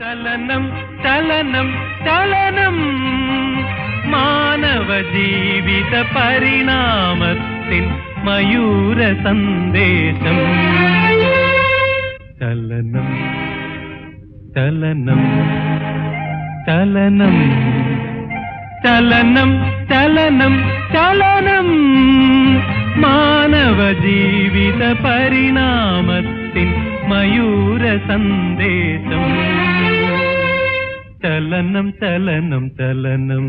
ചലനം ചലനം ചലനം. മാനവ ജീവിത പരിണാമത്തിൻ മയൂര സന്ദേശം. ചലനം ചലനം ചലനം. ചലനം ചലനം ചലനം. മാനവ ജീവിത പരിണാമത്തിൻ മയൂര സന്ദേശം. ചലനം ചലനം ചലനം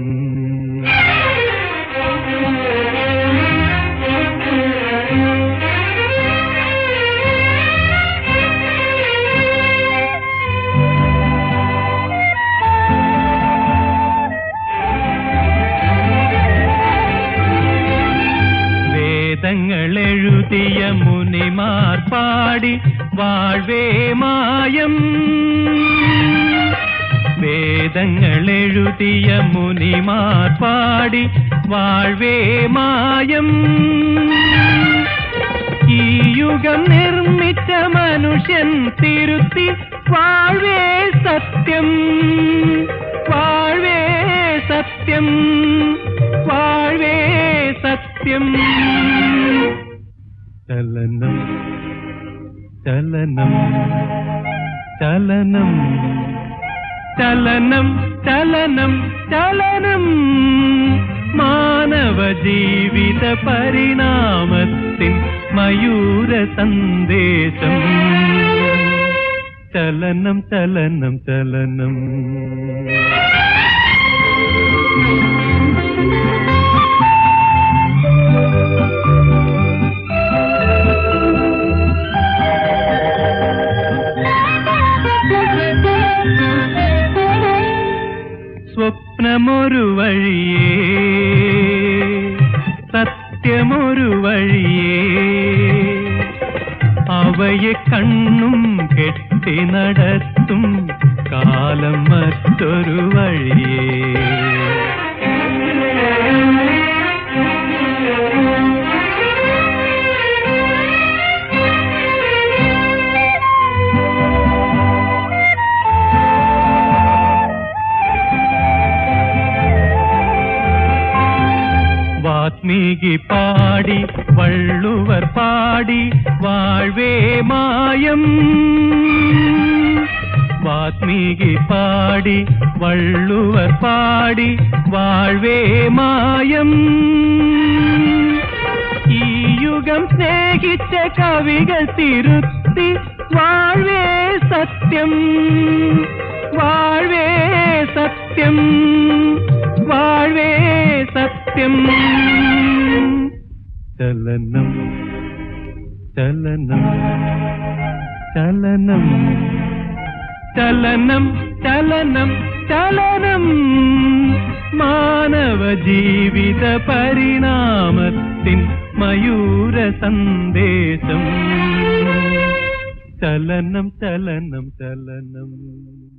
വേദങ്ങൾ എഴുതിയ മുനിമാർ പാടി വാഴ്വേ മായം. വേദങ്ങൾ എഴുതിയ മുനിമാർ പാടി വാഴ്വേ മായം. ഈ യുഗം നിർമ്മിച്ച മനുഷ്യൻ തിരുത്തി വാഴ്വേ സത്യം. വാഴ്വേ സത്യം. വാഴ്വേ സത്യം. ചലനം ചലനം ചലനം. ചലനം ചലനം ചലനം. മാനവ ജീവിത പരിണാമത്തിൻ മയൂര സന്ദേശം. ചലനം ചലനം ചലനം. സ്വപ്നമൊരു വഴിയേ. സത്യമൊരു വഴിയേ. അവയെ കണ്ണും കെട്ടി നടത്തും കാലം മറ്റൊരു വഴിയേ. വാത്മീകി പാടി വള്ളുവർ പാടി വാഴ്വേ മായം. വാത്മീകി പാടി വള്ളുവർ പാടി വാഴ്വേ മായം. ഈ യുഗം സ്നേഹിച്ച കവികൾ തിരുത്തി വാഴ്വേ സത്യം വാഴ്വേ സത്യം വാഴ്വേ സത്യം. ചലനം ചലനം ചലനം ചലനം ചലനം ചലനം. മാനവ ജീവിത പരിണാമത്തിൻ മയൂര സന്ദേശം. ചലനം ചലനം ചലനം.